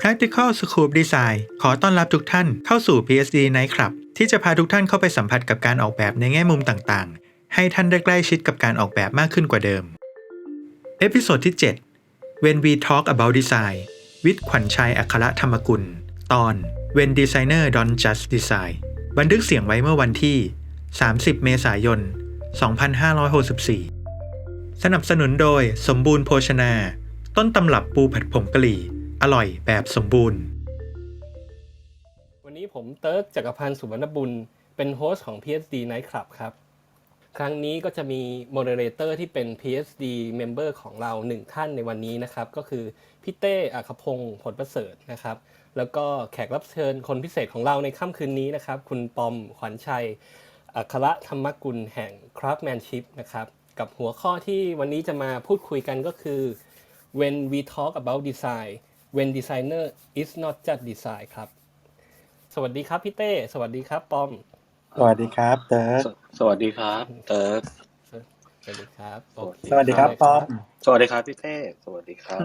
Practical Scoop Design ขอต้อนรับทุกท่านเข้าสู่ PSD Night Club ที่จะพาทุกท่านเข้าไปสัมผัสกับการออกแบบในแง่มุมต่างๆ ให้ท่านได้ใกล้ชิดกับการออกแบบมากขึ้นกว่าเดิม เอพิโซดที่ 7 When We Talk About Design วิทย์ขวัญชัยอัครธรรมกุล ตอน When Designer Don't Just Design บันทึกเสียงไว้เมื่อวันที่ 30 เมษายน 2564 สนับสนุนโดยสมบูรณ์โภชนา ต้นตำรับปูผัดผงกะหรี่ อร่อยแบบสมบูรณ์ วันนี้ผมเติร์กจักรพันธ์สุวรรณบุญ เป็นโฮสต์ของ PSD Night Club ครับ ครั้งนี้ก็จะมีโมเดเลเตอร์ที่เป็น PSD Member ของเราหนึ่งท่านในวันนี้นะครับ ก็คือพี่เต้อัคพงศ์ผลประเสริฐนะครับ แล้วก็แขกรับเชิญคนพิเศษของเราในค่ำคืนนี้นะครับ คุณปอมขวัญชัย อัครธรรมกุลแห่ง Craftsmanship นะครับ กับหัวข้อที่วันนี้จะมาพูดคุยกันก็คือ when we talk about design when designer is not just design ครับ สวัสดีครับพี่เต้ สวัสดีครับปอม สวัสดีครับเติร์สสวัสดีครับเติร์กสวัสดีครับโอเคสวัสดีครับปอม สวัสดีครับพี่เต้สวัสดีครับ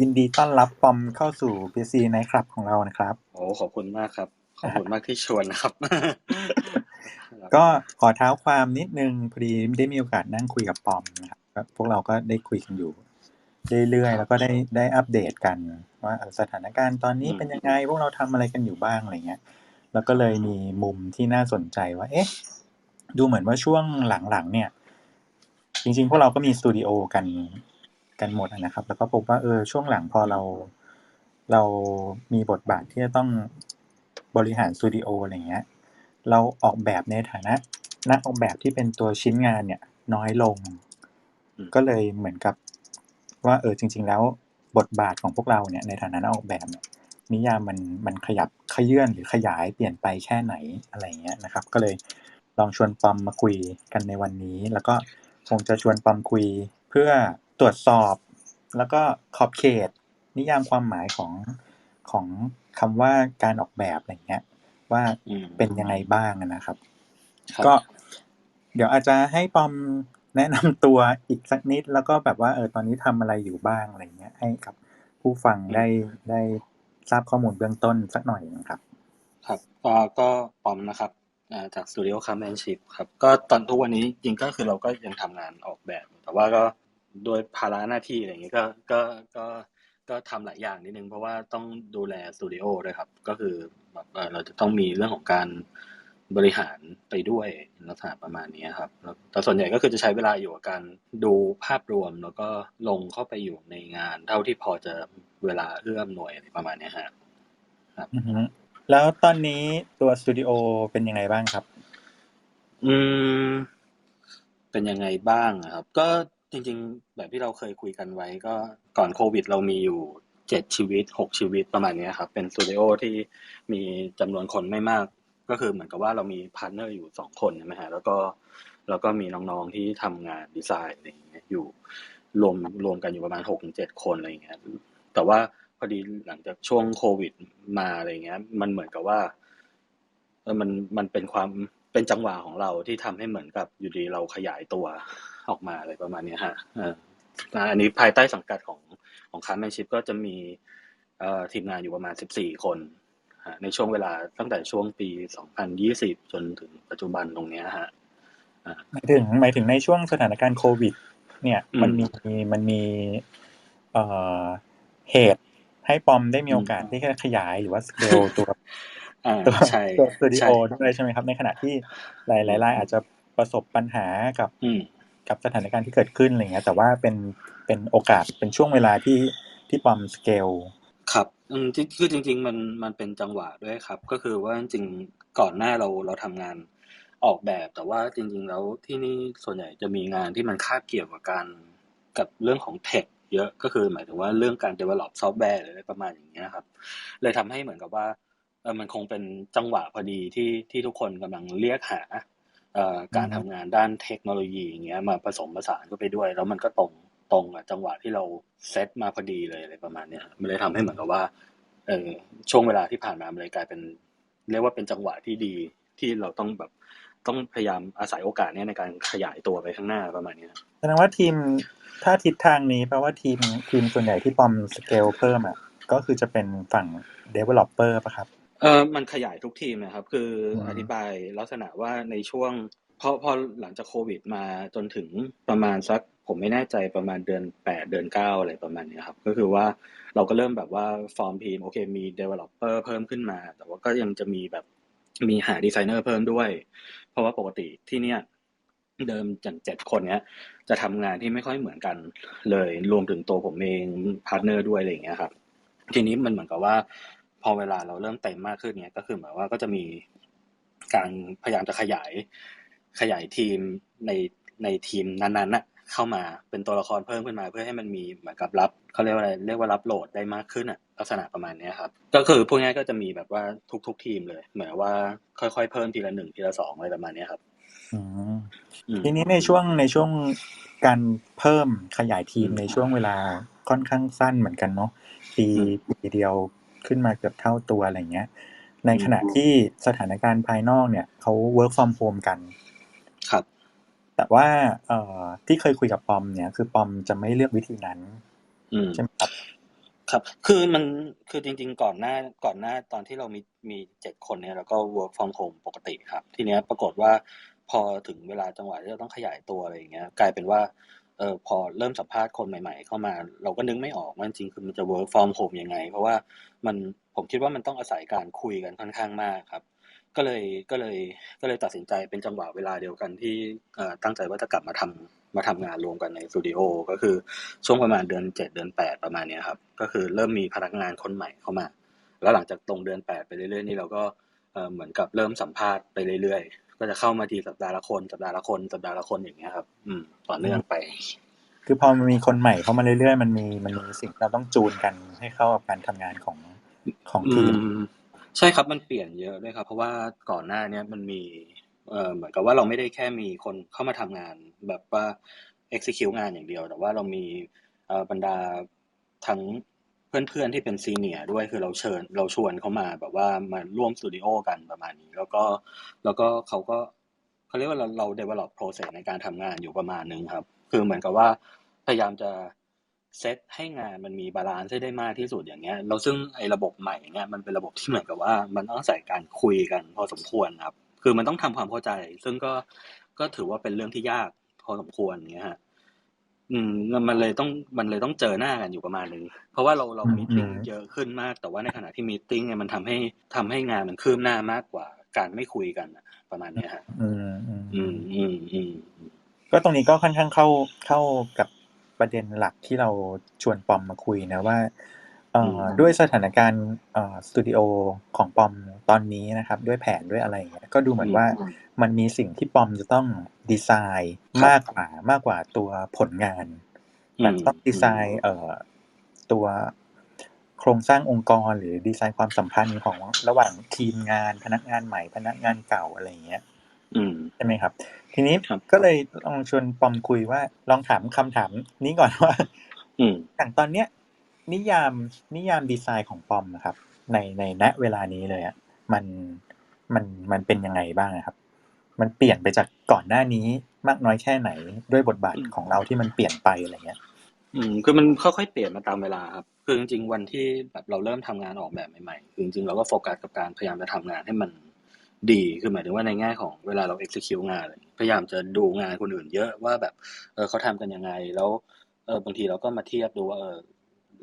ยินดีต้อนรับปอมเข้าสู่ PC ในคลับของเรานะครับโอ้ขอบคุณมากครับ ขอบคุณมากที่ชวนนะครับ ก็ขอเท้าความนิดนึงพอดีได้มีโอกาสนั่งคุยกับปอมนะครับก็ พวกเราก็ได้คุยกันอยู่เรื่อยๆ แล้วก็ได้ได้อัปเดตกัน ว่าเอ่อสถานการณ์ตอนนี้เป็นยังไง พวกเราทำอะไรกันอยู่บ้างอะไรเงี้ย แล้วก็เลยมีมุมที่น่าสนใจว่า เอ๊ะ ดูเหมือนว่าช่วงหลังๆ เนี่ย จริงๆ พวกเราก็มีสตูดิโอกันกันหมดอะนะครับ แล้วก็พบว่าเออช่วงหลังพอเรา เรามีบทบาทที่จะต้องบริหารสตูดิโออะไรเงี้ย เราออกแบบในฐานะ นักออกแบบที่เป็นตัวชิ้นงานเนี่ยน้อยลง อืม ก็เลยเหมือนกับว่าเออจริง ๆ แล้วบทบาทของพวกเราเนี่ยในฐานะนักออกแบบเนี่ยนิยามมันมันขยับขยื่นหรือขยายเปลี่ยนไปแค่ไหนอะไรเงี้ยนะครับ ก็เลยลองชวนปอมมาคุยกันในวันนี้ แล้วก็คงจะชวนปอมคุยเพื่อตรวจสอบ แล้วก็ขอบเขต นิยามความหมายของของคำว่าการออกแบบอะไรเงี้ยว่า อืม เป็นยังไงบ้างอะนะครับ ครับ ก็เดี๋ยวอาจจะให้ปอม แนะนำตัวอีกสักนิดแล้วก็แบบว่าเออตอนนี้ทำอะไรอยู่บ้างอะไรเงี้ย ให้กับผู้ฟังได้ได้ทราบข้อมูลเบื้องต้นสักหน่อยนะครับ ครับ ก็ก็ปอมนะครับอ่าจากสตูดิโอคัมแมนชิพครับ ก็ตอนทุกวันนี้จริงก็คือเราก็ยังทำงานออกแบบ แต่ว่าก็โดยภาระหน้าที่อะไรอย่างเงี้ยก็ก็ก็ก็ทำหลายอย่างนิดนึงเพราะว่าต้องดูแลสตูดิโอด้วยครับ ก็คือแบบเอ่อเราจะต้องมีเรื่องของการ บริหารไปด้วยลักษณะประมาณนี้ครับแล้วแต่ส่วนใหญ่ก็คือจะใช้เวลาอยู่กับการดูภาพรวมแล้วก็ลงเข้าไปอยู่ในงาน เท่าที่พอจะเวลาเอื้อมหน่วยอะไรประมาณเนี้ยฮะอือฮึแล้วตอนนี้ตัวสตูดิโอเป็นยังไงบ้างครับ อืม เป็นยังไงบ้างอะครับ ก็จริง ๆ แบบที่เราเคยคุยกันไว้ก็ก่อนโควิดเรามีอยู่เจ็ดชีวิตหกชีวิตประมาณเนี้ยครับ เป็นสตูดิโอที่มีจำนวนคนไม่มาก ก็คือเหมือนกับว่าเรามีพาร์ทเนอร์อยู่สองคนใช่ไหมฮะแล้วก็แล้วก็มีน้องๆที่ทำงานดีไซน์อะไรอย่างเงี้ยอยู่รวมรวมกันอยู่ประมาณหกถึงเจ็ดคนอะไรอย่างเงี้ยแต่ว่าพอดีหลังจากช่วงโควิดมาอะไรเงี้ย มันเหมือนกับว่าเออมันมันเป็นความเป็นจังหวะของเราที่ทำให้เหมือนกับอยู่ดีเราขยายตัวออกมาอะไรประมาณเนี้ยฮะอออันนี้ภายใต้สังกัดของของคาร์แมนชิพก็จะมีทีมงานอยู่ประมาณ14คน ในช่วงเวลาตั้งแต่ช่วงปี 2020 จนถึงปัจจุบันตรงเนี้ยฮะหมายถึงหมายถึงในช่วงสถานการณ์โควิด เนี่ยอืมมันมีมันมีเอ่อเหตุให้ปอมได้มีโอกาสที่จะขยายหรือว่าสเกลตัวอ่าตัวใช่ตัวสตูดิโอใช่ด้วยใช่ไหมครับ ในขณะที่หลายหลายรายอาจจะประสบปัญหากับอืมกับสถานการณ์ที่เกิดขึ้นอะไรเงี้ยแต่ว่าเป็นเป็นโอกาสเป็นช่วงเวลาที่ที่ปอมสเกล ครับ อืมที่คือจริง ๆ มัน มันเป็นจังหวะด้วยครับ ก็คือว่าจริง ๆ ก่อนหน้าเรา เราทำงานออกแบบ แต่ว่าจริง ๆ แล้วที่นี่ส่วนใหญ่จะมีงานที่มันคาบเกี่ยวกับการ กับเรื่องของเทคเยอะ ก็คือหมายถึงว่าเรื่องการ develop ซอฟต์แวร์หรืออะไรประมาณอย่างเงี้ยครับ เลยทำให้เหมือนกับว่า เออ มันคงเป็นจังหวะพอดีที่ ที่ทุกคนกำลังเรียกหา เอ่อการอือฮึทำงานด้านเทคโนโลยีอย่างเงี้ยมาผสมผสานเข้าไปด้วย แล้วมันก็ตรง ตรงกับจังหวะที่เราเซตมาพอดีเลยอะไรประมาณเนี้ยมันเลยทำให้เหมือนกับว่าเออช่วงเวลาที่ผ่านมามันเลยกลายเป็น เรียกว่าเป็นจังหวะที่ดีที่เราต้องแบบต้องพยายามอาศัยโอกาสเนี้ยในการขยายตัวไปข้างหน้าประมาณเนี้ยแสดงว่าทีมถ้าทิศทางนี้แปลว่าทีมทีมส่วนใหญ่ที่ปอมสเกลเพิ่มอะก็คือจะเป็นฝั่ง developer ป่ะครับเออมันขยายทุกทีมนะครับ คืออมอธิบายลักษณะว่าในช่วง พอพอหลังจากโควิดมาจนถึงประมาณสักผมไม่แน่ใจประมาณเดือนแปดเดือนเก้าอะไรประมาณนี้ครับ ก็คือว่าเราก็เริ่มแบบว่าฟอร์มทีมโอเคมี developer เพิ่มขึ้นมา แต่ว่าก็ยังจะมีแบบมีหาดีไซเนอร์เพิ่มด้วย เพราะว่าปกติที่เนี่ยเดิมอย่างเจ็ดคนเนี้ย จะทำงานที่ไม่ค่อยเหมือนกันเลยรวมถึงตัวผมเองพาร์ทเนอร์ด้วยอะไรอย่างเงี้ยครับ ทีนี้มันเหมือนกับว่า พอเวลาเราเริ่มเต็มมากขึ้นเนี้ยก็คือหมายว่าก็จะมีการพยายามจะขยาย ขยายทีมในในทีมนั้นๆน่ะเข้ามาเป็นตัวละครเพิ่มขึ้นมาเพื่อให้มันมีเหมือนกับรับเขาเรียกว่าอะไรเรียกว่ารับโหลดได้มากขึ้นอะลักษณะประมาณเนี้ยครับ ก็คือพูดง่ายๆก็จะมีแบบว่าทุก ๆ ทีมเลย เหมือนว่าค่อยๆเพิ่มทีละหนึ่งทีละสองอะไรประมาณเนี้ยครับอืมอืมทีนี้ในช่วงในช่วงการเพิ่มขยายทีมอืมในช่วงเวลาค่อนข้างสั้นเหมือนกันเนาะปีอืมปีเดียวขึ้นมาเกือบเท่าตัวอะไรเงี้ย ในอืมขณะที่สถานการณ์ภายนอกเนี่ยเขา work from home กันครับ แต่ว่าเอ่อที่เคยคุยกับปอมเนี่ย คือปอมจะไม่เลือกวิธีนั้นอืมใช่ไหมครับครับ คือมันคือจริง ๆ ก่อนหน้าก่อนหน้าตอนที่เรามีมีเจ็ดคนเนี่ยเราก็ work from home ปกติครับ ทีเนี้ยปรากฏว่าพอถึงเวลาจังหวะที่เราต้องขยายตัวอะไรอย่างเงี้ย กลายเป็นว่าเออพอเริ่มสัมภาษณ์คนใหม่ ๆ เข้ามา เราก็นึกไม่ออกว่าจริงๆคือมันจะ work from home ยังไง เพราะว่ามันผมคิดว่ามันต้องอาศัยการคุยกันค่อนข้างมากครับ ก็เลยก็เลยก็เลยตัดสินใจเป็นจังหวะเวลาเดียวกันที่เอ่อตั้งใจว่าจะกลับมาทำมาทำงานรวมกันในสตูดิโอก็คือช่วงประมาณเดือนเจ็ดเดือนแปดประมาณเนี้ยครับ ก็คือเริ่มมีพนักงานคนใหม่เข้ามา แล้วหลังจากตรงเดือนแปดไปเรื่อยๆนี่เราก็เอ่อเหมือนกับเริ่มสัมภาษณ์ไปเรื่อยๆ ก็จะเข้ามาทีสัปดาห์ละคนสัปดาห์ละคนสัปดาห์ละคนอย่างเงี้ยครับ อืมต่อเนื่องไป คือพอมันมีคนใหม่เข้ามาเรื่อยๆ มันมีมันมีสิ่งที่เราต้องจูนกันให้เข้ากับการทำงานของของอืทีมม ใช่ครับ มันเปลี่ยนเยอะด้วยครับ เพราะว่าก่อนหน้าเนี้ยมันมี เอ่อ เหมือนกับว่าเราไม่ได้แค่มีคนเข้ามาทำงานแบบว่า execute งานอย่างเดียว แต่ว่าเรามี เอ่อ บรรดาทั้งเพื่อน ๆ ที่เป็นซีเนียร์ด้วย คือเราเชิญ เราชวนเขามาแบบว่ามาร่วมสตูดิโอกันประมาณนี้ แล้วก็ แล้วก็เขาก็ เขาเรียกว่าเรา เรา develop process ในการทำงานอยู่ประมาณนึงครับ คือเหมือนกับว่าพยายามจะ เซตให้งานมันมีบาลานซ์ให้ได้มากที่สุดอย่างเงี้ยเราซึ่งไอ้ระบบใหม่อย่างเงี้ยมันเป็นระบบที่เหมือนกับว่ามันต้องอาศัยการคุยกันพอสมควรครับ คือมันต้องทำความเข้าใจ ซึ่งก็ก็ถือว่าเป็นเรื่องที่ยากพอสมควรอย่างเงี้ยฮะอืมมันเลยต้องมันเลยต้องเจอหน้ากันอยู่ประมาณนึงเพราะว่าเราเราอืมมีติ้งอืมเยอะขึ้นมาก แต่ว่าในขณะที่มีติ้งเนี่ยมันทำให้ทำให้งานมันคืบหน้ามากกว่าการไม่คุยกันอะประมาณเนี้ยฮะอืมอืมอืมอืมอืมก็ตรงนี้ก็ค่อนข้างเข้าเข้ากับ ประเด็นหลักที่เราชวนปอมมาคุยนะว่าเอ่ออมด้วยสถานการณ์เอ่อสตูดิโอของปอมตอนนี้นะครับ ด้วยแผนด้วยอะไรอย่างเงี้ยก็ดูเหมือนว่ามันมีสิ่งที่ปอมจะต้องดีไซน์มากกว่ามากกว่าตัวผลงานแบบต้องดีไซน์เอ่อตัวโครงสร้างองค์กรหรือดีไซน์ความสัมพันธ์ของระหว่างทีมงานพนักงานใหม่พนักงานเก่าอะไรอย่างเงี้ยอืมใช่ไหมครับ ทีนี้ครับก็เลยลองชวนปอมคุยว่า ลองถามคำถามนี้ก่อนว่าอืมอย่างตอนเนี้ย นิยามนิยามดีไซน์ของปอมนะครับ ในในณเวลานี้เลยอะมันมันมันเป็นยังไงบ้างอะครับ มันเปลี่ยนไปจากก่อนหน้านี้มากน้อยแค่ไหนด้วยบทบาทอืมของเราที่มันเปลี่ยนไปอะไรเงี้ย อืมคือมันค่อยๆเปลี่ยนมาตามเวลาครับคือจริงๆวันที่แบบเราเริ่มทำงานออกแบบใหม่ๆคือจริงๆเราก็โฟกัสกับการพยายามจะทำงานให้มัน ดีคือหมายถึงว่าในแง่ของเวลาเรา execute งาน พยายามจะดูงานคนอื่นเยอะว่าแบบเออเขาทำกันยังไง แล้วเออบางทีเราก็มาเทียบดูว่าเออ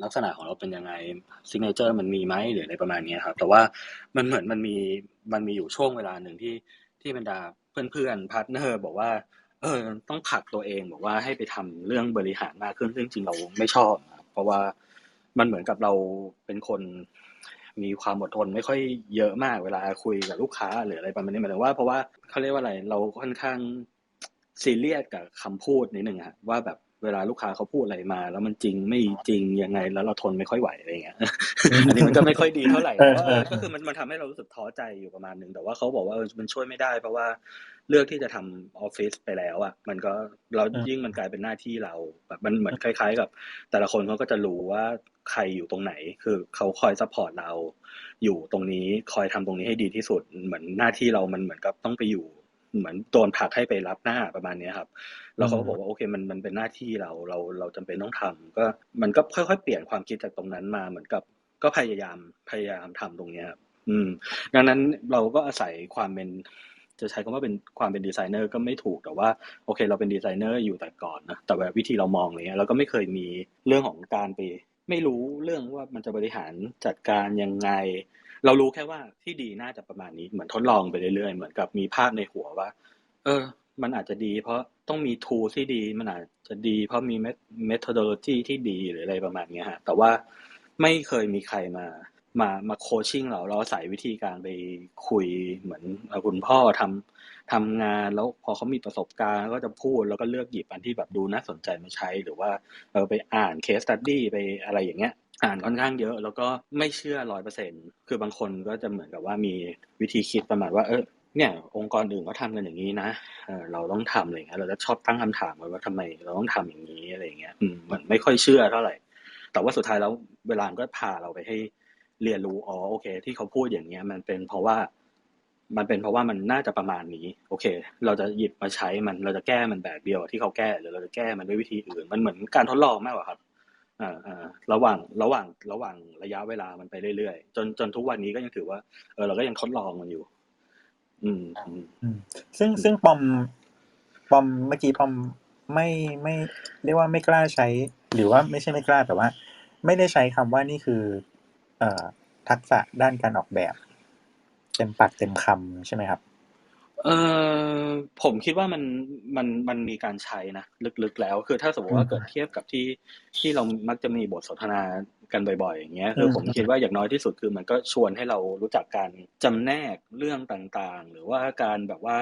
ลักษณะของเราเป็นยังไง signature มันมีไหมหรืออะไรประมาณนี้ครับ แต่ว่ามันเหมือนมันมีมันมีอยู่ช่วงเวลาหนึ่งที่ที่บรรดาเพื่อนๆพาร์ทเนอร์บอกว่าเออต้องผลักตัวเองบอกว่าให้ไปทำเรื่องบริหารมากขึ้นซึ่งจริงเราไม่ชอบ เพราะว่ามันเหมือนกับเราเป็นคน มีความอดทนไม่ค่อยเยอะมากเวลาคุยกับลูกค้าหรืออะไรประมาณนี้หมายถึงว่าเพราะว่าเขาเรียกว่าอะไรเราค่อนข้างซีเรียสกับคำพูดนิดนึงอะว่าแบบเวลาลูกค้าเขาพูดอะไรมา แล้วมันจริงไม่จริงยังไง แล้วเราทนไม่ค่อยไหวอะไรเงี้ยอันนี้มันก็ไม่ค่อยดีเท่าไหร่ก็คือมันมันทำให้เรารู้สึกท้อใจอยู่ประมาณหนึ่งแต่ว่าเขาบอกว่ามันช่วยไม่ได้ เพราะว่า เลือกที่จะทำออฟฟิศไปแล้วอะมันก็เราอืมยิ่งมันกลายเป็นหน้าที่เราแบบมันเหมือนคล้าย ๆ กับ แต่ละคนเขาก็จะรู้ว่าใครอยู่ตรงไหน คือเขาคอยซัพพอร์ตเรา อยู่ตรงนี้คอยทำตรงนี้ให้ดีที่สุด เหมือนหน้าที่เรามันเหมือนกับต้องไปอยู่ เหมือนโดนผลักให้ไปรับหน้าประมาณเนี้ยครับ แล้วเขาก็บอกว่าโอเคมันมันเป็นหน้าที่เราเราเราจำเป็นต้องทำก็มันก็ค่อยๆเปลี่ยนความคิดจากตรงนั้นมาเหมือนกับก็พยายามพยายามทำตรงเนี้ยครับอืม ดังนั้นเราก็อาศัยความเป็น จะใช้คำว่าเป็นความเป็นดีไซเนอร์ก็ไม่ถูกแต่ว่าโอเค เราเป็นดีไซเนอร์อยู่แต่ก่อนนะแต่แบบวิธีเรามองเงี้ยเราก็ไม่เคยมีเรื่องของการไป ไม่รู้เรื่องว่ามันจะบริหารจัดการยังไง เรารู้แค่ว่าที่ดีน่าจะประมาณนี้เหมือนทดลองไปเรื่อยๆ เหมือนกับมีภาพในหัวว่า เออ มันอาจจะดี เพราะต้องมีทูที่ดีมันอาจจะดี เพราะมีเมทอดโลจีที่ดีหรืออะไรประมาณเนี้ยฮะแต่ว่าไม่เคยมีใครมา มามาโคชชิ่งเราเราใส่วิธีการไปคุยเหมือนคุณพ่อทำทำงานแล้วพอเขามีประสบการณ์ก็จะพูดแล้วก็เลือกหยิบอันที่แบบดูน่าสนใจมาใช้หรือว่าเออไปอ่านเคสตัดดี้ไปอะไรอย่างเงี้ยอ่านค่อนข้างเยอะแล้วก็ไม่เชื่อร้อยเปอร์เซ็นคือบางคนก็จะเหมือนกับว่ามีวิธีคิดประมาณว่าเออเนี่ยองค์กรอื่นเขาทำกันอย่างนี้นะเออเราต้องทำอะไรเงี้ยเราจะชอบตั้งคำถามว้ว่าทำไมเราต้องทำอย่างนี้อะไรเงี้ยอืมเหมือนไม่ค่อยเชื่อเท่าไหร่ แต่ว่าสุดท้ายแล้วเวลามันก็พาเราไปให้ เรียนรู้อ๋อโอเค ที่เขาพูดอย่างเงี้ย มันเป็นเพราะว่า มันเป็นเพราะว่ามันน่าจะประมาณนี้ โอเค เราจะหยิบมาใช้มันเราจะแก้มันแบบเดียวที่เขาแก้หรือเราจะแก้มันด้วยวิธีอื่น มันเหมือนการทดลองมากกว่าครับอ่าอ่าระหว่างระหว่างระหว่างระยะเวลามันไปเรื่อยๆจนจนทุกวันนี้ก็ยังถือว่าเออเราก็ยังทดลองมันอยู่ อืมอืมซึ่งซึ่งปอมปอมเมื่อกี้ปอมไม่ไม่เรียกว่าไม่กล้าใช้ หรือว่าไม่ใช่ไม่กล้าแต่ว่า ไม่ได้ใช้คำว่านี่คือ ทักษะด้านการออกแบบ เต็มปากเต็มคำใช่ไหมครับ เออผมคิดว่ามันมันมันมีการใช้นะลึกๆแล้ว คือถ้าสมมติว่าอืมเกิดเทียบกับที่ที่เรามักจะมีบทสนทนากันบ่อยๆ อย่างเงี้ยคือผมคิดว่าอย่างน้อยที่สุดคือมันก็ชวนให้เรารู้จักการจำแนกเรื่องต่างๆ หรือว่าการแบบว่า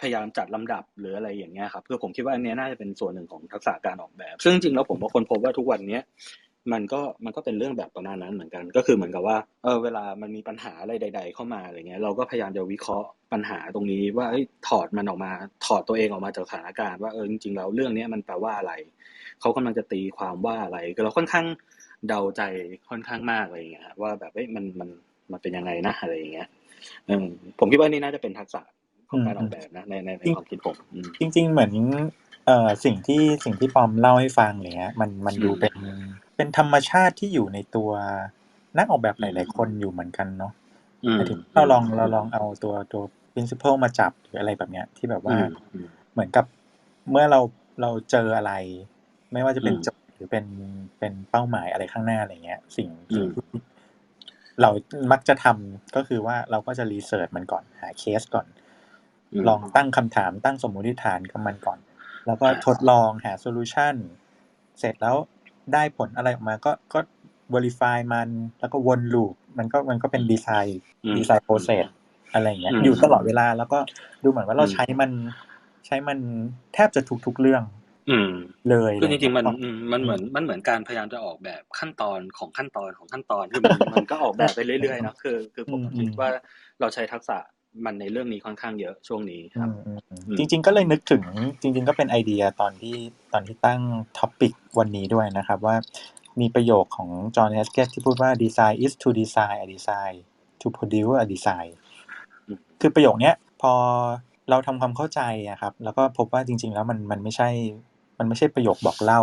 พยายามจัดลำดับหรืออะไรอย่างเงี้ยครับคือผมคิดว่าอันเนี้ยน่าจะเป็นส่วนหนึ่งของทักษะการออกแบบ ซึ่งจริงๆแล้วผมก็คนพบว่าทุกวันเนี้ย มันก็มันก็เป็นเรื่องแบบประมาณนั้นเหมือนกัน ก็คือเหมือนกับว่าเออเวลามันมีปัญหาอะไรใด ๆ เข้ามาอะไรเงี้ยเราก็พยายามจะวิเคราะห์ปัญหาตรงนี้ว่าเอ้ยถอดมันออกมาถอดตัวเองออกมาจากสถานการณ์ว่าเออจริงๆแล้วเรื่องเนี้ยมันแปลว่าอะไรเขากำลังจะตีความว่าอะไรคือเราค่อนข้างเดาใจค่อนข้างมากอะไรอย่างเงี้ยฮะว่าแบบเอ้ยมันมันมันเป็นยังไงนะอะไรอย่างเงี้ยเออผมคิดว่านี่น่าจะเป็นทักษะของการออกแบบนะในในในความคิดผมอืมจริง ๆ เหมือนเอ่อสิ่งที่สิ่งที่ปอมเล่าให้ฟังอะไรเงี้ยมันมันดูอืมเป็น เป็นธรรมชาติที่อยู่ในตัวนักออกแบบหลาย ๆ คนอยู่เหมือนกันเนาะอืหมมายถึงเราลองเราลองเอาตัวตัว principle มาจับหรืออะไรแบบเนี้ยที่แบบว่าอืมอืมเหมือนกับเมื่อเราเราเจออะไร ไม่ว่าจะเป็นอืมโจทย์หรือเป็นเป็นเป้าหมายอะไรข้างหน้าอะไรเงี้ย สิ่งอืสิ่งมที่เรามักจะทำก็คือว่าเราก็จะรีเสิร์ชมันก่อนหาเคสก่อน อืม ลองตั้งคำถามตั้งสมมุติฐานกับมันก่อน แล้วก็อ่าทดลองหาโซลูชันเสร็จแล้ว ได้ผลอะไรออกมาก็ก็ verify มันแล้วก็วนลูปมันก็มันก็เป็นดีไซน์อืมดีไซน์โปรเซสอะไรอย่างเงี้ยอืมอยู่ตลอดเวลาแล้วก็ดูเหมือนว่าเราอืมใช้มันใช้มันแทบจะทุกๆเรื่อง อืม เลยคือจริงๆมันเลยอืมมันเหมือนมันเหมือนการพยายามจะออกแบบขั้นตอนของขั้นตอนของขั้นตอนคือมันมันก็ออกแบบไปเรื่อยๆเนอะคือ คือผมคิดว่าเราใช้ทักษะ มันในเรื่องนี้ค่อนข้างเยอะช่วงนี้ครับอืมอืมอืมจริง ๆ ก็เลยนึกถึงจริง ๆ ก็เป็นไอเดียตอนที่ตอนที่ตั้งท็อปิกวันนี้ด้วยนะครับว่ามีประโยคของจอห์นเฮสเกตที่พูดว่า design is to design a design to produce a design อืมคือประโยคเนี้ยพอเราทำความเข้าใจอะครับ แล้วก็พบว่าจริง ๆ แล้วมันมันไม่ใช่ มันไม่ใช่ประโยคบอกเล่า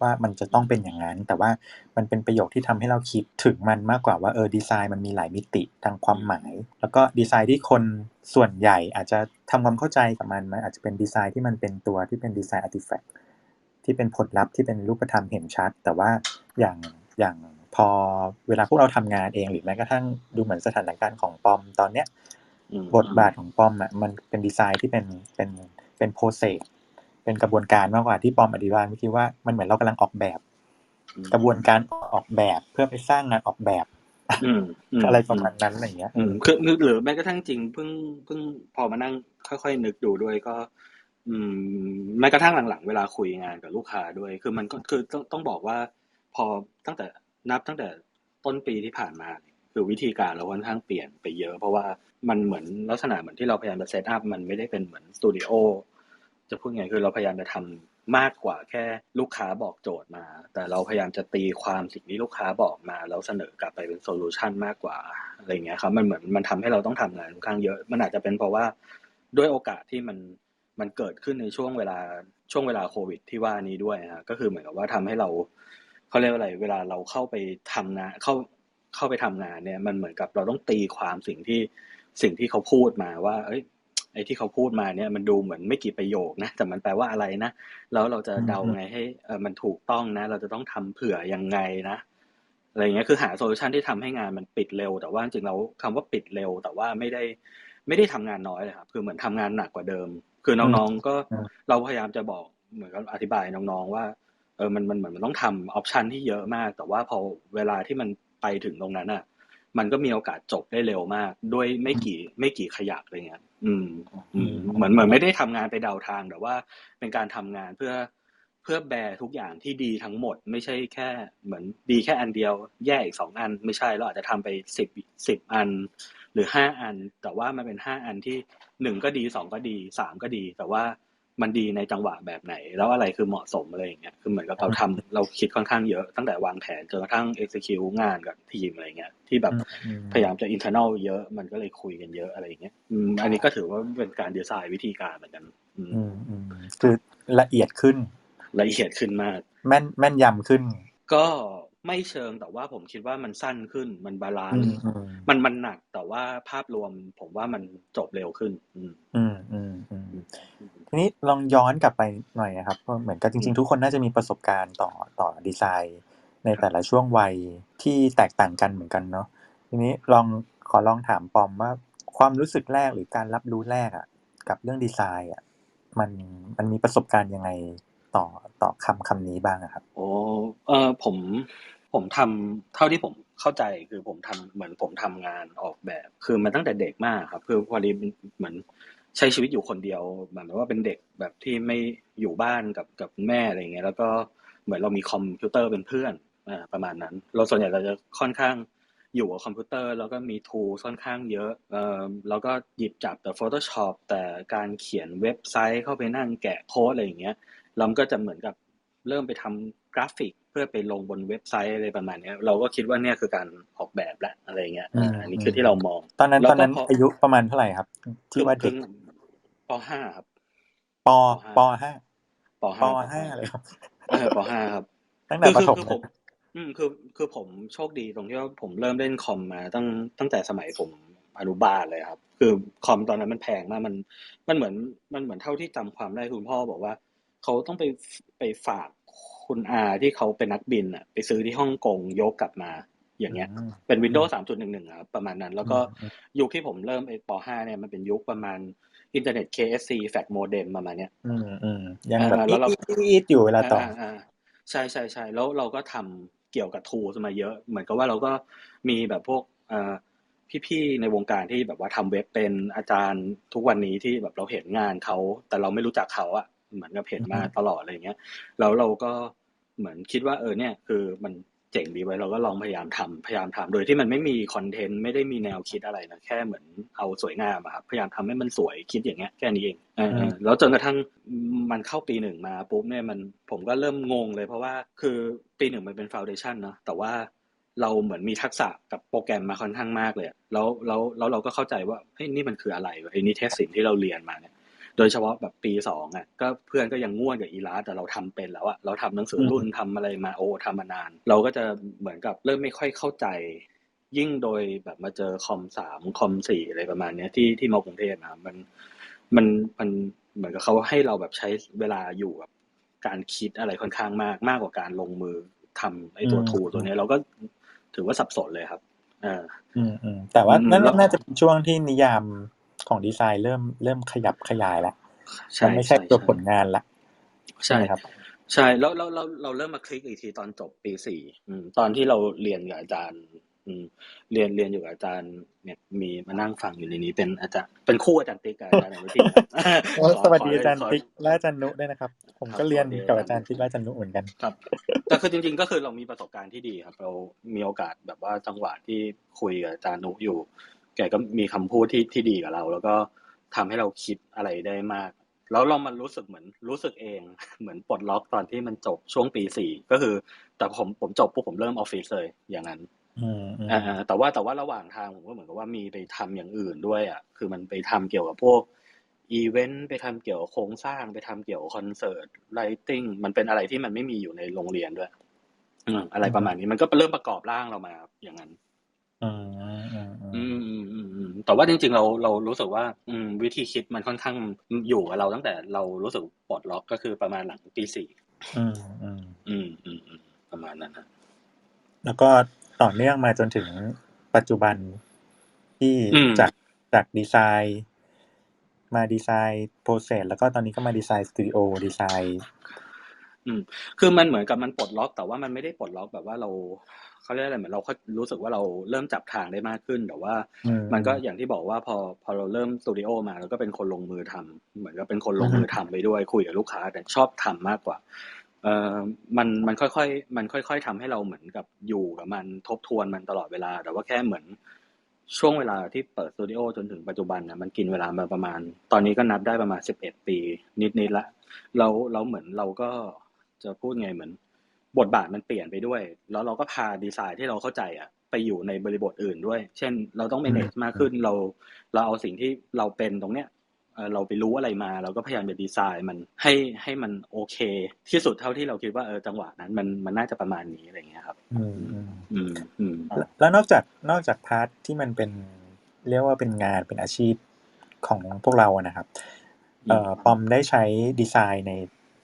ว่ามันจะต้องเป็นอย่างนั้น แต่ว่ามันเป็นประโยคที่ทำให้เราคิดถึงมันมากกว่าว่าเออดีไซน์มันมีหลายมิติทางความหมาย แล้วก็ดีไซน์ที่คนส่วนใหญ่อาจจะทำความเข้าใจกับมันมันอาจจะเป็นดีไซน์ที่มันเป็นตัวที่เป็นดีไซน์อาร์ติแฟกต์ที่เป็นผลลัพธ์ที่เป็นรูปธรรมเห็นชัด แต่ว่าอย่างอย่างพอเวลาพวกเราทำงานเองหรือแม้กระทั่งดูเหมือนสถานการณ์ของปอมตอนเนี้ยอืมบทบาทของปอมอะมันเป็นดีไซน์ที่เป็นเป็นเป็นโปรเซส เป็นกระบวนการมากกว่าที่ปอมอธิบายเมื่อกี้ว่ามันเหมือนเรากำลังออกแบบอืมกระบวนการออกแบบเพื่อไปสร้างงานออกแบบอืมมอะไรประมาณนั้นอะไรอย่างเงี้ยอืมคือคือหรือแม้กระทั่งจริงเพิ่งเพิ่งพอมานั่งค่อยๆนึกดูด้วยก็ อืมแม้กระทั่งหลังๆเวลาคุยงานกับลูกค้าด้วย คือมันก็คือต้องต้องบอกว่า พอตั้งแต่นับตั้งแต่ต้นปีที่ผ่านมา คือวิธีการเราค่อนข้างเปลี่ยนไปเยอะ เพราะว่ามันเหมือนลักษณะเหมือนที่เราพยายามจะเซตอัพมันไม่ได้เป็นเหมือนสตูดิโอ จะพูดไงคือเราพยายามจะทำมากกว่าแค่ลูกค้าบอกโจทย์มา แต่เราพยายามจะตีความสิ่งที่ลูกค้าบอกมา แล้วเสนอกลับไปเป็นโซลูชันมากกว่าอะไรเงี้ยครับมันเหมือนมันทำให้เราต้องทำงานค่อนข้างเยอะ มันอาจจะเป็นเพราะว่าด้วยโอกาสที่มันมันเกิดขึ้นในช่วงเวลาช่วงเวลาโควิด ที่ว่านี้ด้วยฮะก็คือเหมือนกับว่าทำให้เราเขาเรียกว่าอะไร เวลาเราเข้าไปทำงานเข้าเข้าไปทำงานเนี่ย มันเหมือนกับเราต้องตีความสิ่งที่สิ่งที่เขาพูดมาว่า เอ้ย ไอ้ที่เขาพูดมาเนี่ยมันดูเหมือนไม่กี่ประโยคนะแต่มันแปลว่าอะไรนะแล้วเราจะเดาไงให้เออมันถูกต้องนะ เราจะต้องทำเผื่อยังไงนะอะไรเงี้ยคือหาโซลูชันที่ทำให้งานมันปิดเร็ว แต่ว่าจริงๆแล้วคำว่าปิดเร็ว แต่ว่าไม่ได้ไม่ได้ทำงานน้อยเลยครับคือเหมือนทำงานหนักกว่าเดิม คือน้องๆก็เราพยายามจะบอกเหมือนกับอธิบายน้องๆว่าเออมันมันเหมือนมันต้องทำออปชันที่เยอะมาก แต่ว่าพอเวลาที่มันไปถึงตรงนั้นอะ มันก็มีโอกาสจบได้เร็วมาก ด้วยไม่กี่ไม่กี่ขยักอะไรเงี้ย อืม อืมเหมือนเหมือนไม่ได้ทำงานไปเดาทางแต่ว่าเป็นการทำงานเพื่อเพื่อแบร์ทุกอย่างที่ดีทั้งหมด ไม่ใช่แค่เหมือนดีแค่อันเดียว แย่อีกสองอัน ไม่ใช่เราอาจจะทำไปสิบสิบอัน หรือห้าอัน แต่ว่ามันเป็นห้าอันที่หนึ่งก็ดีสองก็ดีสามก็ดี แต่ว่า มันดีในจังหวะแบบไหน แล้วอะไรคือเหมาะสมอะไรอย่างเงี้ยคือเหมือนกับเราทำเราคิดค่อนข้างเยอะตั้งแต่วางแผนจนกระทั่ง execute งานกับทีมอะไรเงี้ยที่แบบอืมพยายามจะ internal เยอะมันก็เลยคุยกันเยอะอะไรอย่างเงี้ยอืมอันนี้ก็ถือว่าเป็นการดีไซน์วิธีการเหมือนกันอืมอืมอืมคือละเอียดขึ้น ละเอียดขึ้นมาก แม่นแม่นยำขึ้น ก็ไม่เชิงแต่ว่าผมคิดว่ามันสั้นขึ้นมันบาลานอืซ์มอืมมันมันหนักแต่ว่าภาพรวม ผมว่ามันจบเร็วขึ้น อืมอืมอืมอืม ทีนี้ลองย้อนกลับไปหน่อยนะครับเพราะเหมือนกับจริง ๆ ทุกคนน่าจะมีประสบการณ์ต่อต่อดีไซน์ ในแต่ละช่วงวัยที่แตกต่างกันเหมือนกันเนาะทีนี้ลองขอลองถามปอมว่าความรู้สึกแรกหรือการรับรู้แรกอะกับเรื่องดีไซน์อะมันมันมีประสบการณ์ยังไงต่อต่อคำคำนี้บ้างอะครับ โอ้เออผมผมทำเท่าที่ผมเข้าใจคือผมทำเหมือนผมทำงานออกแบบ คือมันตั้งแต่เด็กมากครับ คือพอดีเหมือน ใช้ชีวิตอยู่คนเดียวหมายถึงว่าเป็นเด็กแบบที่ไม่อยู่บ้านกับกับคุณแม่อะไรเงี้ยแล้วก็เหมือนเรามีคอมพิวเตอร์เป็นเพื่อนอ่าประมาณนั้น เราส่วนใหญ่เราจะค่อนข้างอยู่กับคอมพิวเตอร์ แล้วก็มีทูค่อนข้างเยอะเอ่อแล้วก็หยิบจับแต่ Photoshop แต่การเขียนเว็บไซต์เข้าไปนั่งแกะโค้ดอะไรอย่างเงี้ยเราก็จะเหมือนกับเริ่มไปทำกราฟิกเพื่อไปลงบนเว็บไซต์อะไรประมาณเนี้ยเราก็คิดว่าเนี่ยคือการออกแบบและอะไรเงี้ยอ่าอันนี้คือที่เรามอง ตอนนั้นแล้วตอนนั้นก็พออายุประมาณเท่าไหร่ครับ ที่ว่าเด็กคือป ห้าครับปปปห้าห้าปปห้าห้าเลยครับเออปห้าครับ ตั้งแต่คือประคือถมคือผมอืมคือคือผมโชคดีตรงที่ว่าผมเริ่มเล่นคอมมาตั้งตั้งแต่สมัยผมอนุบาลเลยครับ คือคอมตอนนั้นมันแพงมากมันมันเหมือนมันเหมือนเท่าที่จำความได้คุณพ่อบอกว่า เขาต้องไปไปฝากคุณอาที่เขาเป็นนักบินอะ ไปซื้อที่ฮ่องกงยกกลับมา อย่างเงี้ยอืมเป็น Windows 3.11ครับประมาณนั้น แล้วก็อืมยุคที่ผมเริ่มไอ้ป .5 เนี่ยมันเป็นยุคประมาณ อินเทอร์เน็ต KSC แฟกโมเด็มประมาณเนี้ยอืมอืมยังแบบอ่าแล้วเราอีดๆอยู่เวลาต่ออ่าอ่าใช่ใช่ใช่แล้วเราก็ทำเกี่ยวกับทูสมาเยอะ เหมือนกับว่าเราก็มีแบบพวกเอ่อพี่ๆในวงการที่แบบว่าทำเว็บเป็นอาจารย์ทุกวันนี้ที่แบบเราเห็นงานเขา แต่เราไม่รู้จักเขาอะเหมือนกับเห็นมาตลอดอะไรเงี้ยแล้วเราก็เหมือนคิดว่าเออเนี่ย คือมัน เจ๋งดีไว้เราก็ลองพยายามทำพยายามทำโดยที่มันไม่มีคอนเทนต์ไม่ได้มีแนวคิดอะไรนะแค่เหมือนเอาสวยงามอะครับพยายามทำให้มันสวยคิดอย่างเงี้ยแค่นี้เองเออเออแล้วจนกระทั่งมันเข้าปีหนึ่งมาปุ๊บเนี่ยมันผมก็เริ่มงงเลยเพราะว่าคือปีหนึ่งมันเป็นฟ u n เดชั o นเนาะแต่ว่าเราเหมือนมีทักษะกับโปรแกรมมาค่อนข้างมากเลยอะแล้วแล้วแล้วเราก็เข้าใจว่าเฮ้ยนี่มันคืออะไรวะไอ้นี่เทสสิ่งที่เราเรียนมาเนี่ย โดยเฉพาะแบบปีสองอะก็เพื่อนก็ยังง่วนกับอีลาสแต่เราทำเป็นแล้วอะเราทำหนังสือรุ่นทำอะไรมาโอ้ทำมานาน เราก็จะเหมือนกับเริ่มไม่ค่อยเข้าใจ ยิ่งโดยแบบมาเจอคอมสามคอมสี่อะไรประมาณเนี้ยที่ที่มากรุงเทพนะครับมันมันมันเหมือนกับเขาให้เราแบบใช้เวลาอยู่กับการคิดอะไรค่อนข้างมากมากกว่าการลงมือทำไอ้ตัวอืมทูตัวเนี้ยเราก็ถือว่าสับสนเลยครับเอออืมอืมแต่ว่าอืมนั่นแล้วน่าจะเป็นช่วงที่นิยาม ของดีไซน์เริ่มเริ่มขยับขยายแล้วใช่มันไม่ใช่ตัวใช่ผลงานละใช่ไหมครับ ใช่แล้วแล้วเราเราเริ่มมาคลิกอีกทีตอนจบปีสี่อืมตอนที่เราเรียนกับอาจารย์อืมเรียนเรียนอยู่กับอาจารย์เนี่ยมีมานั่งฟังอยู่ในนี้ เป็นอาจารย์เป็นคู่อาจารย์ติ๊กกับอาจารย์อนุทินโอ้ขอสวัสดีขอาจารย์ขติ๊กและอาจารย์นุด้วยนะครับ ผมครับก็เรียนสวัสดีกับอาจารย์ติ๊กและอาจารย์นุเหมือนกันครับแต่คือจริง ๆ ก็คือเรามีประสบการณ์ที่ดีครับ เรามีโอกาสแบบว่าจังหวะที่คุยกับอาจารย์นุอยู่ แกก็มีคำพูดที่ที่ดีกับเรา แล้วก็ทำให้เราคิดอะไรได้มาก แล้วเรามันรู้สึกเหมือนรู้สึกเอง เหมือนปลดล็อกตอนที่มันจบช่วงปีสี่ก็คือ แต่ผมผมจบปุ๊บผมเริ่มออฟฟิศเลยอย่างนั้นอืมอืมอ่าแต่ว่าแต่ว่าระหว่างทางผมก็เหมือนกับว่ามีไปทำอย่างอื่นด้วยอะคือมันไปทำเกี่ยวกับพวกอีเวนต์ไปทำเกี่ยวกับโครงสร้างไปทำเกี่ยวกับคอนเสิร์ตไลติ้งมันเป็นอะไรที่มันไม่มีอยู่ในโรงเรียนด้วยอืมอะไรประมาณนี้มันก็เริ่มประกอบร่างเรามาอย่างนั้น อืมอืมอืมอืมอืมอืมอืมแต่ว่าจริงๆเราเรารู้สึกว่าอืมวิธีคิดมันค่อนข้างอยู่กับเราตั้งแต่เรารู้สึกปลดล็อกก็คือประมาณหลังปีสี่อืมอืมอืมอืมอืมประมาณนั้นนะแล้วก็ต่อเนื่องมาจนถึงปัจจุบันที่อืม จากจากดีไซน์ มาดีไซน์โปรเซสแล้วก็ตอนนี้ก็มาดีไซน์สตูดิโอดีไซน์ อืม คือมันเหมือนกับมันปลดล็อก แต่ว่ามันไม่ได้ปลดล็อกแบบว่าเราเขาเรียกอะไรเหมือนเราก็รู้สึกว่าเราเริ่มจับทางได้มากขึ้น แต่ว่า อืมมันก็อย่างที่บอกว่าพอพอเราเริ่มสตูดิโอมาเราก็เป็นคนลงมือทำเหมือนกับเป็นคนลงมือทำไปด้วยคุยกับลูกค้า แต่ชอบทำมากกว่า เอ่อมันมันค่อยๆมันค่อย ๆทำให้เราเหมือนกับอยู่กับมันทบทวนมันตลอดเวลา แต่ว่าแค่เหมือนช่วงเวลาที่เปิดสตูดิโอจนถึงปัจจุบันเนะมันกินเวลามาประมาณ ตอนนี้ก็นับได้ประมาณสิบเอ็ดปีนิดๆละ เราเราเหมือนเราก็ จะพูดไงเหมือน บทบาทมันเปลี่ยนไปด้วย แล้วเราก็พาดีไซน์ที่เราเข้าใจอะไปอยู่ในบริบทอื่นด้วย เช่น เราต้อง manage มากขึ้นเรา เราเอาสิ่งที่เราเป็นตรงเนี้ยเอ่อเราไปรู้อะไรมา เราก็พยายามจะดีไซน์มันให้ให้มันโอเค ที่สุดเท่าที่เราคิดว่าเออจังหวะนั้นมันมันน่าจะประมาณนี้อะไรอย่างเงี้ยครับ อืมอืมอืมอืมแล้วแล้วนอกจากนอกจากพาร์ทที่มันเป็นเรียกว่าเป็นงานเป็นอาชีพของพวกเราอะนะครับ เอ่อปอมได้ใช้ดีไซน์ใน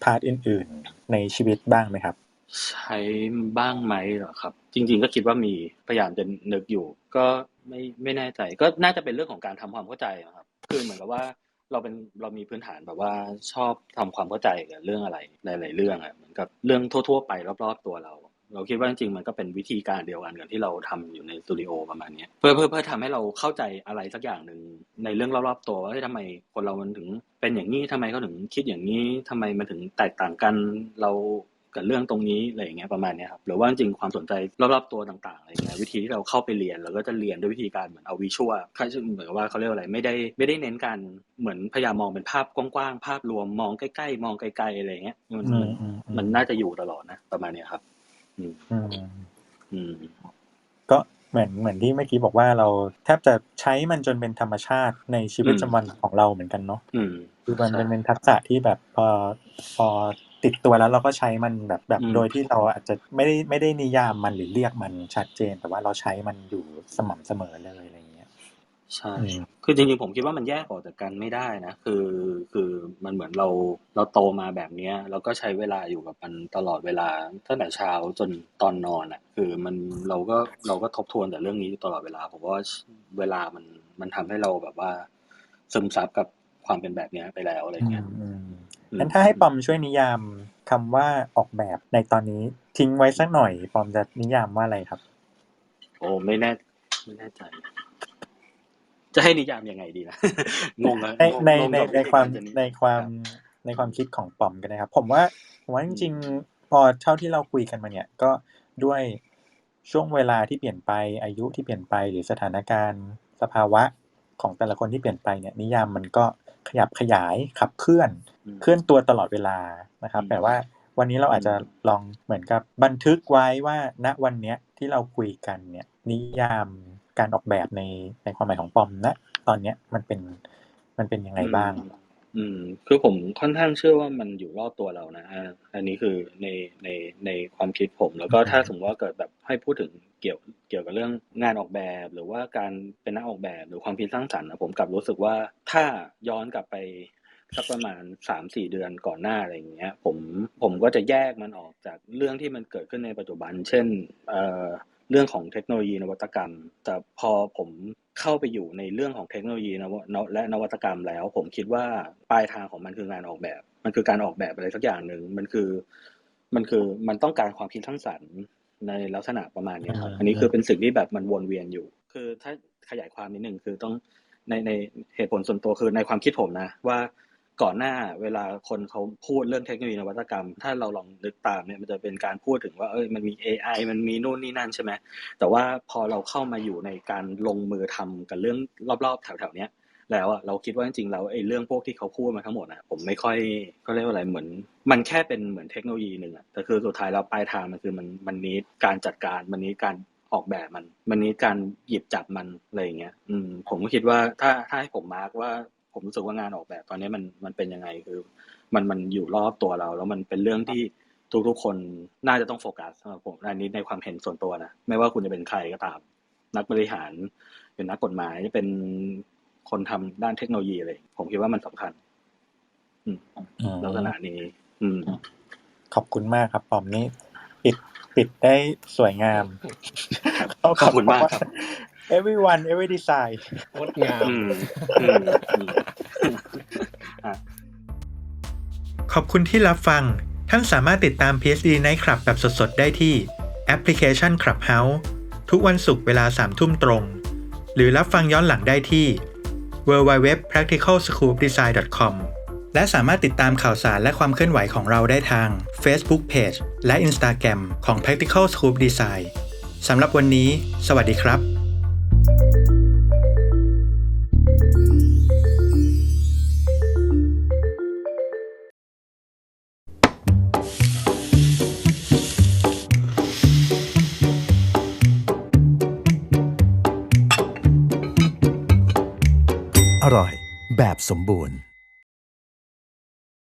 พาร์ทอื่น ๆ ในชีวิตบ้างไหมครับ ใช้บ้างไหมเหรอครับ จริง ๆ ก็คิดว่ามีพยายามจะนึกอยู่ ก็ไม่ไม่แน่ใจ ก็น่าจะเป็นเรื่องของการทำความเข้าใจนะครับ คือเหมือนกับว่าเราเป็นเรามีพื้นฐานแบบว่าชอบทำความเข้าใจกับเรื่องอะไรหลาย ๆ เรื่องอะเหมือนกับเรื่องทั่ว ๆ ไปรอบ ๆ ตัวเรา เราคิดว่าจริงๆมันก็เป็นวิธีการเดียวกันกับที่เราทำอยู่ในสตูดิโอประมาณนี้เพื่อเพื่อเพื่อทำให้เราเข้าใจอะไรสักอย่างหนึ่งในเรื่องรอบๆตัวว่าทำไมคนเรามันถึง เป็นอย่างนี้ทำไมเขาถึงคิดอย่างนี้ทำไมมันถึงแตกต่างกันเรากับเรื่องตรงนี้อะไรอย่างเงี้ยประมาณนี้ครับหรือว่าจริงๆความสนใจรอบๆตัวต่างๆอะไรเงี้ยวิธีที่เราเข้าไปเรียนเราก็จะเรียนด้วยวิธีการเหมือนเอาวิชวลค่เหมือนว่าเขาเรียกอะไรไม่ได้ไม่ได้เน้นการเหมือนพยายามมองเป็นภาพกว้างๆภาพรวมมองใกล้ๆมองไกลๆอะไรเงี้ยมันมันน่าจะอยู่ตลอดนะประมาณนี้ครับ อืมอืมอืมก็เหมือนเหมือนที่เมื่อกี้บอกว่าเราแทบจะใช้มันจนเป็นธรรมชาติในชีวิตอืมประจำวันของเราเหมือนกันเนาะอืมคือมันใช่เป็นเป็นทักษะที่แบบพอพอติดตัวแล้วเราก็ใช้มันแบบแบบอืมโดยที่เราอาจจะไม่ได้ไม่ได้นิยามมันหรือเรียกมันชัดเจน แต่ว่าเราใช้มันอยู่สม่ำเสมอเลยอะไรอย่างเงี้ย ใช่อืมคือจริงๆผมคิดว่ามันแยกออกจากกันไม่ได้นะ คือ คือมันเหมือนเรา เราโตมาแบบเนี้ยเราก็ใช้เวลาอยู่กับมันตลอดเวลา ตั้งแต่เช้าจนตอนนอนอะ คือมัน เราก็ เราก็ทบทวนแต่เรื่องนี้อยู่ตลอดเวลา ผมว่าเวลามัน มันทำให้เราแบบว่า ซึมซับกับความเป็นแบบเนี้ยไปแล้วอะไรอืเงี้มยอืมอืมงั้นถ้าให้ปอมช่วยนิยามคำว่าออกแบบในตอนนี้ทิ้งไว้สักหน่อย ปอมจะนิยามว่าอะไรครับ โอ้ไม่แน่ ไม่แน่ใจ จะให้นิยามยังไงดีนะงงอะในงงในงงในกับในความวิธีกรจะในความรับในความคิดของปอมกันนะครับ ผมว่าผมว่าจริง ๆ พอเท่าที่เราคุยกันมาเนี่ย ก็ด้วยช่วงเวลาที่เปลี่ยนไปอายุที่เปลี่ยนไปหรือสถานการณ์สภาวะของแต่ละคนที่เปลี่ยนไปเนี่ย นิยามมันก็ขยับขยายขับเคลื่อนอืมเคลื่อนตัวตลอดเวลานะครับอืมแต่ว่าวันนี้เราอาจจะลองเหมือนกับบันทึกไว้ว่าณวันเนี้ยที่เราคุยกันเนี่ยนิยาม การออกแบบในในความหมายของปอมณตอนเนี้ยมันเป็นมันเป็นยังไงบ้างอืมอืม คือผมค่อนข้างเชื่อว่ามันอยู่รอบตัวเรานะอ่าอันนี้คือในในในความคิดผม แล้วก็ถ้าสมมติว่าเกิดแบบให้พูดถึงเกี่ยวเกี่ยวกับเรื่องงานออกแบบ หรือว่าการเป็นนักออกแบบหรือความคิดสร้างสรรค์นะผมกลับรู้สึกว่าถ้าย้อนกลับไปสักประมาณสามสี่เดือนก่อนหน้าอะไรอย่างเงี้ย ผมผมก็จะแยกมันออกจากเรื่องที่มันเกิดขึ้นในปัจจุบัน เช่น เอ่อ เรื่องของเทคโนโลยีนวัตกรรม แต่พอผมเข้าไปอยู่ในเรื่องของเทคโนโลยีนวนและนวัตกรรมแล้ว ผมคิดว่าปลายทางของมันคืองานออกแบบ มันคือการออกแบบอะไรสักอย่างหนึ่งมันคือ มันคือมันต้องการความคิดสร้างสรรค์ในลักษณะประมาณเนี้ยครับอ่าอันนี้คือเป็นสิ่งที่แบบมันวนเวียนอยู่ คือถ้าขยายความนิดนึงคือต้องในในเหตุผลส่วนตัวคือในความคิดผมนะว่า ก่อนหน้าเวลาคนเขาพูดเรื่องเทคโนโลยีนวัตกรรม ถ้าเราลองนึกตามเนี่ยมันจะเป็นการพูดถึงว่าเอ้ยมันมี AI มันมีนู่นนี่นั่นใช่ไหมแต่ว่าพอเราเข้ามาอยู่ในการลงมือทำกับเรื่องรอบๆแถวๆเนี้ยแล้วอะเราคิดว่าจริงๆแล้วไอ้เรื่องพวกที่เขาพูดมาทั้งหมดอะผมไม่ค่อยก็เรียกว่าอะไรเหมือน มันแค่เป็นเหมือนเทคโนโลยีหนึ่งอะแต่คือสุดท้ายแล้วปลายทางมันคือมันมันนี้การจัดการมันนี้การออกแบบมัน มันนี้การหยิบจับมันอะไรอย่างเงี้ย อืมผมก็คิดว่าถ้าถ้าให้ผมมาร์กว่า ผผมรู้สึกว่างานออกแบบตอนนี้มันมันเป็นยังไงคือมันมันอยู่รอบตัวเรา แล้วมันเป็นเรื่องที่ทุกๆคนน่าจะต้องโฟกัสสำหรับผมอันนี้ในความเห็นส่วนตัวนะไม่ว่าคุณจะเป็นใครก็ตาม นักบริหารเป็นนักกฎหมายเป็นคนทำด้านเทคโนโลยีอะไรผมคิดว่ามันสำคัญอืมอืมลักษณะนี้ อืม ขอบคุณมากครับปอมนี่ปิดปิดได้สวยงาม ขอบคุณมากครับ everyone every design งดงาม อบคุณที่รับฟัง ท่านสามารถติดตาม PSD Night Club แบบสดๆ ได้ที่แอปพลิเคชัน Clubhouse ทุกวันศุกร์เวลา3ทุ่มตรง หรือรับฟังย้อนหลังได้ที่ www.practicalschooldesign.com และสามารถติดตามข่าวสารและความเคลื่อนไหวของเราได้ทาง Facebook Page และ Instagram ของ practicalschooldesign สำหรับวันนี้ สวัสดีครับ แบบสมบูรณ์